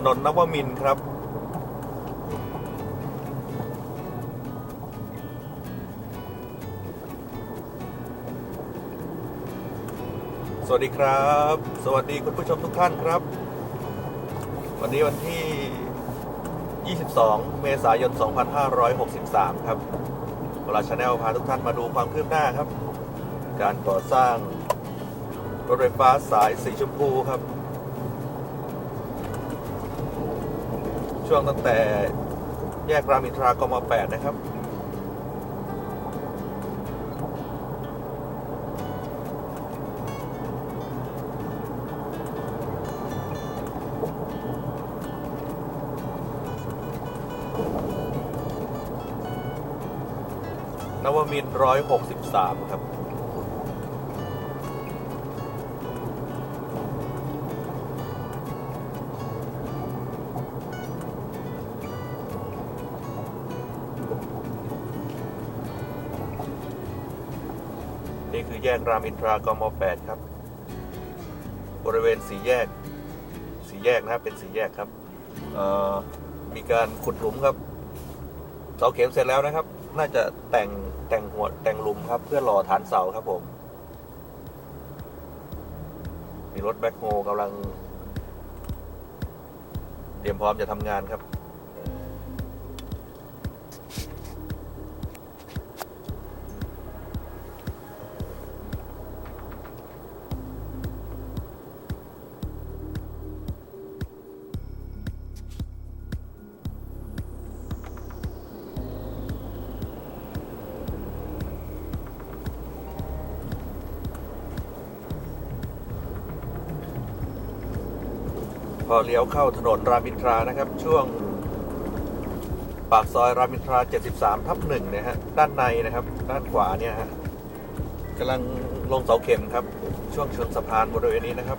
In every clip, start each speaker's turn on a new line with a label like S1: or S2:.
S1: ถนนนวมินครับ สวัสดีครับ สวัสดีคุณผู้ชมทุกท่านครับ วันนี้วันที่ 22 เมษายน 2563 ครับเวลาชาแนลพาทุกท่านมาดูความคืบหน้าครับ การก่อสร้างรถไฟฟ้าสายสีชมพูครับ ช่วงตั้งแต่แยกรามอินทรากม8นะครับ นวมินร้อยหกสิบสามครับ นี่คือแยกรามอินทรากม8ครับ บริเวณสีแยก สีแยกนะครับเป็นสีแยกครับมีการขุดหลุมครับเสาเข็มเสร็จแล้วนะครับ น่าจะแต่งแต่งหัวแต่งหลุมครับ เพื่อรอฐานเสาครับผม มีรถแบ็คโฮกำลัง เตรียมพร้อมจะทำงานครับ พอเลี้ยวเข้าถนนรามอินทรานะครับ ช่วง ปากซอยรามอินทรา 73 ทับหนึ่งนี่ยฮะด้านในนะครับ ด้านขวาเนี่ยฮะกำลังลงเสาเข็มครับ ช่วงเชิงสะพานบริเวณนี้นะครับ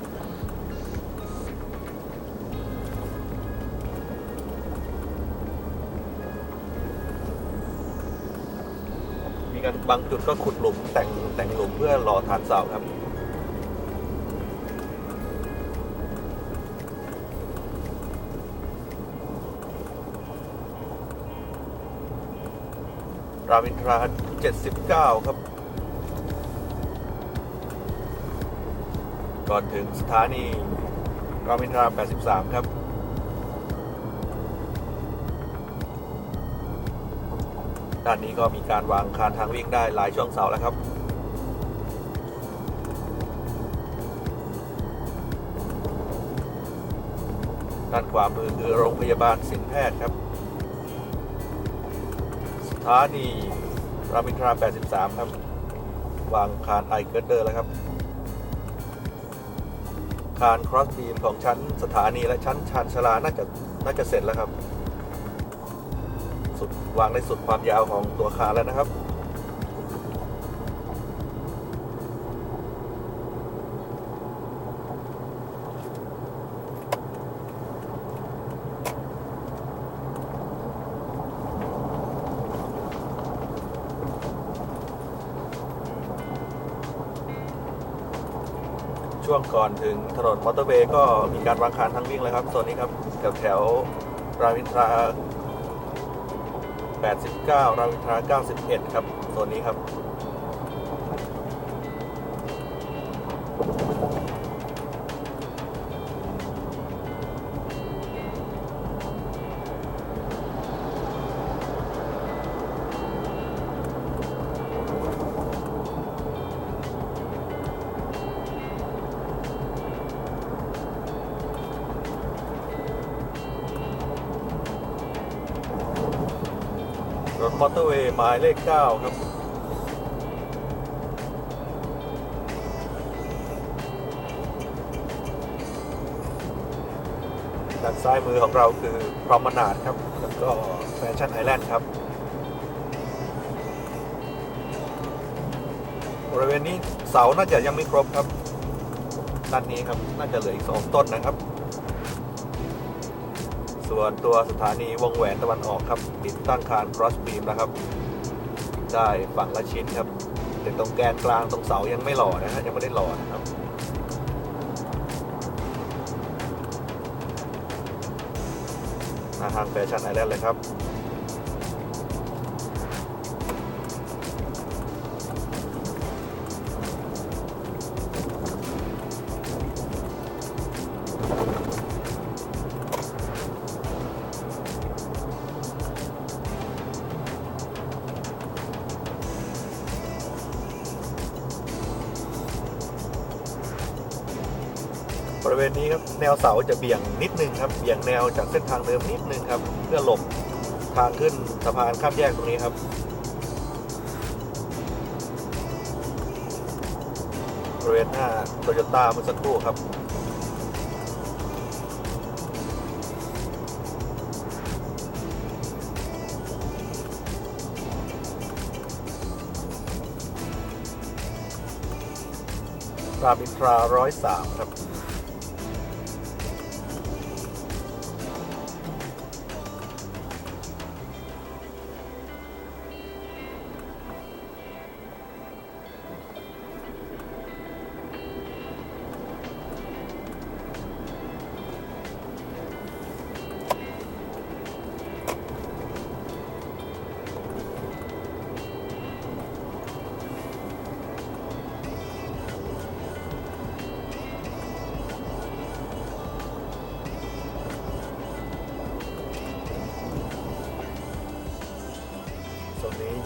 S1: มีการบางจุดก็ขุดหลุมแต่งแต่งหลุมเพื่อรอฐานเสาครับ รามอินทรา79 ครับ ก่อนถึงสถานีรามอินทรา83 ครับด้านนี้ก็มีการวางคานทางวิ่งได้หลายช่วงเสาแล้วครับ ด้านขวามือคือโรงพยาบาลสินแพทย์ครับานีรามอินทรา 83 ครับ วางคานไอเกิร์เดอร์แล้วครับ คานครอสบีมของชั้นสถานีและชั้นชานชลา น่าจะน่าจะเสร็จแล้วครับ สุดวางได้สุดความยาวของตัวคานแล้วนะครับ ช่วงก่อนถึงถนนมอเตอร์เวย์ก็มีการวางคานทั้งวิ่งเลยครับโซนนี้ครับแถวแถวรามอินทรา89รามอินทรา91 ครับโซนนี้ครับ มอเตอร์เวย์หมายเลข 9 ครับ ด้านซ้ายมือของเราคือพรอมนาดครับ แล้วก็แฟชั่นไอแลนด์ครับ บริเวณนี้เสาน่าจะยังไม่ครบครับ ด้านนี้ครับ น่าจะเหลืออีกสองต้นนะครับ ส่วนตัวสถานีวงแหวนตะวันออกครับ ติดตั้งคาน cross beam นะครับ ได้ฝั่งละชิ้นครับ แต่ตรงแกนกลางตรงเสายังไม่หล่อนะฮะยังไม่ได้หล่อนะครับหน้าห้างแฟชั่นไอแลนด์เลยครับ ริเวณนี้ครับแนวเสาจะเบี่ยงนิดนึงครับเบี่ยงแนวจากเส้นทางเดิมนิดนึงครับเพื่อหลบทางขึ้นสะพานข้ามแยกตรงนี้ครับ บริเวณหน้าโตโยต้าเมื่อสักครู่ครับรามอินทราร้อยสามครับ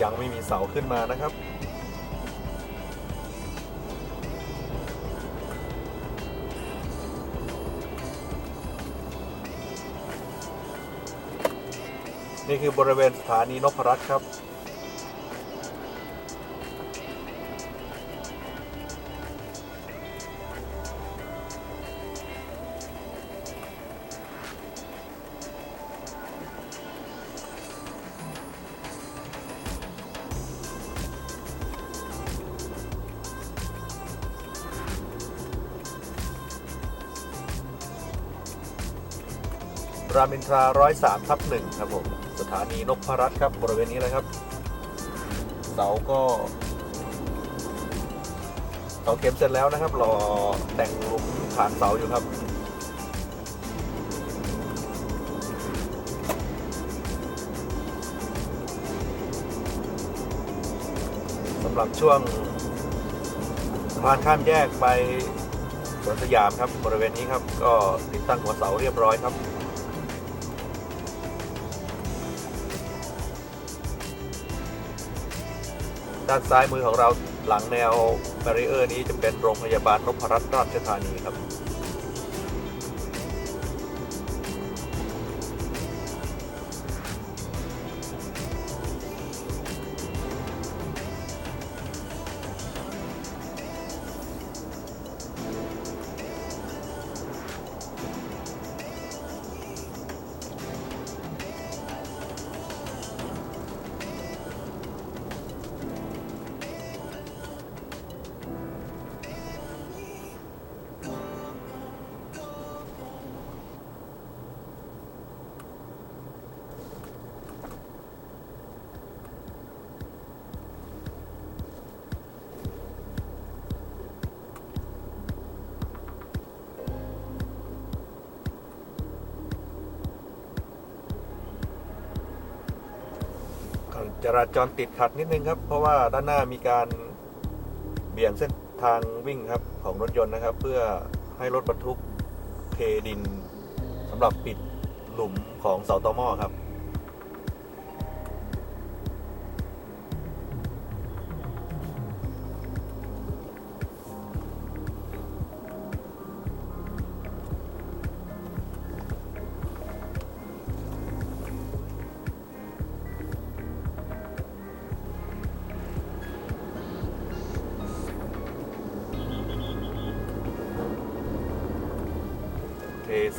S1: ยังไม่มีเสาขึ้นมานะครับ นี่คือบริเวณสถานีนพรัตน์ครับ รามอินทราร้อยสามทับหนึ่งครับผมสถานีนพรัตน์ครับบริเวณนี้เลยครับ เสาก็เสาเข็มเสร็จแล้วนะครับรอแต่งหลุมฐานเสาอยู่ครับสำหรับช่วงสะพานข้ามแยกไปสวนสยามครับบริเวณนี้ครับ ก็ติดตั้งหัวเสาเรียบร้อยครับ ด้านซ้ายมือของเราหลังแนวแบรีเออร์นี้จะเป็นโรงพยาบาลนพรัตน์ราชธานีครับ จราจรติดขัดนิดนึงครับ เพราะว่าด้านหน้ามีการเบี่ยงเส้นทางวิ่งครับของรถยนต์นะครับ เพื่อให้รถบรรทุกเทดินสำหรับปิดหลุมของเสาตอหม้อครับ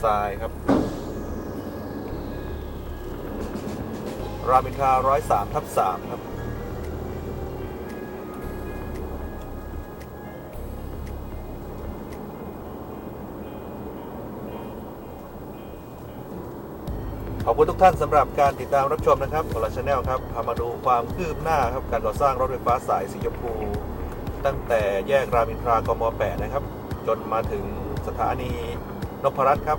S1: ทรายครับ รามอินทราร้อยสามทับสามครับ ขอบคุณทุกท่านสำหรับการติดตามรับชมนะครับของเราชาแนลครับพามาดูความคืบหน้าครับการก่อสร้างรถไฟฟ้าสายสีชมพูตั้งแต่แยกรามอินทรากม 8 นะครับ จนมาถึงสถานีนพรัตน์ครับ